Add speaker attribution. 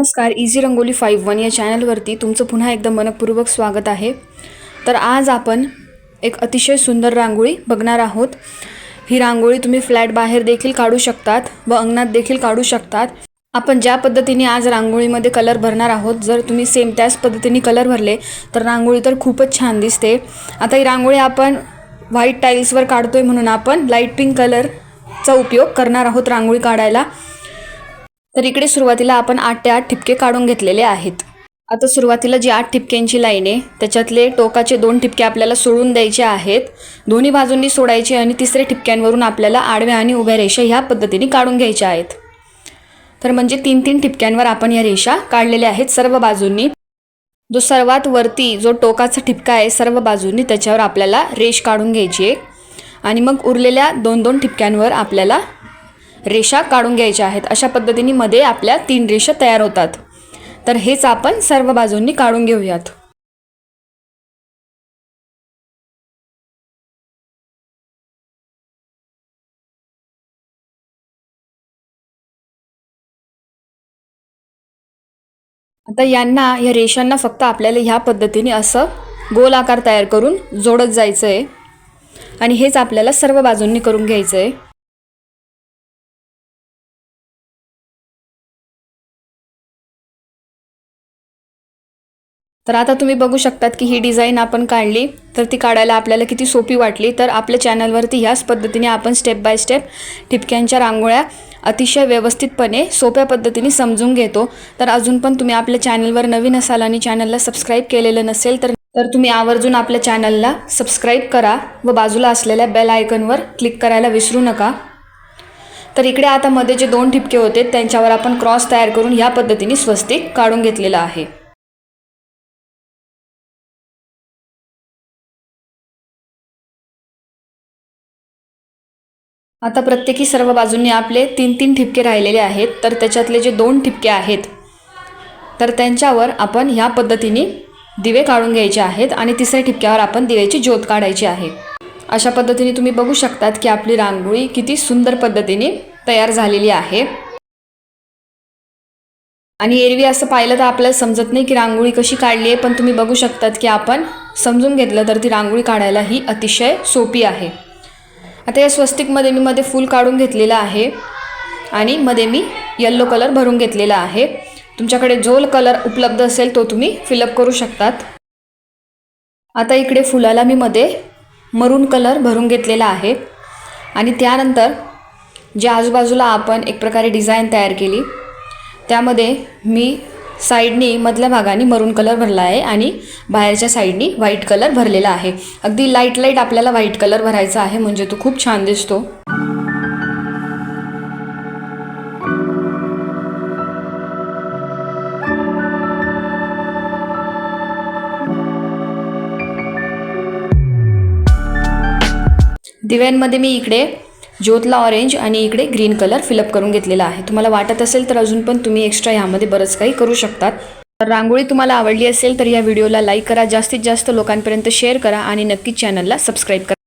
Speaker 1: नमस्कार easy rangoli five one या चॅनलवरती तुमचं पुन्हा एकदा मनपूर्वक स्वागत आहे. तर आज आपण एक अतिशय सुंदर रांगोळी बघणार आहोत. ही रांगोळी तुम्ही फ्लॅट बाहेर देखील काढू शकतात व अंगणात देखील काढू शकतात. आपण ज्या पद्धतीने आज रांगोळीमध्ये कलर भरणार आहोत जर तुम्ही सेम त्याच पद्धतीने कलर भरले तर रांगोळी तर खूपच छान दिसते. आता ही रांगोळी आपण व्हाईट टाईल्सवर काढतोय म्हणून आपण लाइट पिंक कलरचा उपयोग करणार आहोत रांगोळी काढायला. तर इकडे सुरुवातीला आपण आठ ते आठ ठिपके काढून घेतलेले आहेत. आता सुरुवातीला जी आठ ठिपक्यांची लाईन आहे त्याच्यातले टोकाचे दोन ठिपके आपल्याला सोडून द्यायचे आहेत. दोन्ही बाजूंनी सोडायचे आणि तिसऱ्या ठिपक्यांवरून आपल्याला आडव्या आणि उभ्या रेषा ह्या पद्धतीने काढून घ्यायच्या आहेत. तर म्हणजे तीन तीन ठिपक्यांवर आपण या रेषा काढलेल्या आहेत सर्व बाजूंनी. जो सर्वात वरती जो टोकाचा ठिपका आहे सर्व बाजूंनी त्याच्यावर आपल्याला रेष काढून घ्यायची आहे. आणि मग उरलेल्या दोन दोन ठिपक्यांवर आपल्याला रेषा काढून घ्यायच्या आहेत. अशा पद्धतीने मध्ये आपल्या तीन रेषा तयार होतात. तर हेच आपण सर्व बाजूंनी काढून घेऊयात. आता यांना या रेषांना फक्त आपल्याला ह्या पद्धतीने असं गोल आकार तयार करून जोडत जायचं आहे आणि हेच आपल्याला सर्व बाजूंनी करून घ्यायचं आहे तर आता तुम्ही बघू शकतात की ही डिझाईन आपण काढली तर ती काढायला आपल्याला किती सोपी वाटली. तर आपल्या चॅनलवरती ह्याच पद्धतीने आपण स्टेप बाय स्टेप ठिपक्यांच्या रांगोळ्या अतिशय व्यवस्थितपणे सोप्या पद्धतीने समजून घेतो. तर अजून पण तुम्ही आपल्या चॅनलवर नवीन असाल आणि चॅनलला सबस्क्राईब केलेलं नसेल तर तर तुम्ही आवर्जून आपल्या चॅनलला सबस्क्राईब करा व बाजूला असलेल्या बेल आयकनवर क्लिक करायला विसरू नका. तर इकडे आता मध्ये जे दोन ठिपके होते त्यांच्यावर आपण क्रॉस तयार करून ह्या पद्धतीने स्वस्तिक काढून घेतलेलं आहे. आता प्रत्येकी सर्व बाजूंनी आपले तीन तीन ठिपके राहिलेले आहेत तर त्याच्यातले जे दोन ठिपके आहेत तर त्यांच्यावर आपण ह्या पद्धतीने दिवे काढून घ्यायचे आहेत आणि तिसऱ्या ठिपक्यावर आपण दिव्याची ज्योत काढायची आहे. अशा पद्धतीने तुम्ही बघू शकतात की आपली रांगोळी किती सुंदर पद्धतीने तयार झालेली आहे. आणि एरवी असं पाहिलं तर आपल्याला समजत नाही की रांगोळी कशी काढली आहे पण तुम्ही बघू शकतात की आपण समजून घेतलं तर ती रांगोळी काढायला ही अतिशय सोपी आहे. आता या स्वस्तिकमध्ये मी मध्ये फूल काढून घेतलेलं आहे आणि मध्ये मी येल्लो कलर भरून घेतलेला आहे. तुमच्याकडे जो कलर उपलब्ध असेल तो तुम्ही फिलअप करू शकतात. आता इकडे फुलाला मी मध्ये मरून कलर भरून घेतलेला आहे. आणि त्यानंतर जे आजूबाजूला आपण एक प्रकारे डिझाईन तयार केली त्यामध्ये मी साईडनी मधल्या भागाने मरून कलर भरला आहे आणि बाहेरच्या साईडनी व्हाईट कलर भरलेला आहे. अगदी लाइट लाइट आपल्याला व्हाईट कलर भरायचा आहे म्हणजे तो खूप छान दिसतो. दिव्यांमध्ये मी इकडे ज्योतला ऑरेंज आणि इकडे ग्रीन कलर फिलअप करून घेतलेला आहे. तुम्हाला वाटत असेल तर अजून पण तुम्ही एक्स्ट्रा ह्यामध्ये बरंच काही करू शकतात. तर रांगोळी तुम्हाला आवडली असेल तर या व्हिडिओला लाईक करा. जास्तीत जास्त लोकांपर्यंत शेअर करा आणि नक्कीच चॅनलला सबस्क्राईब करा.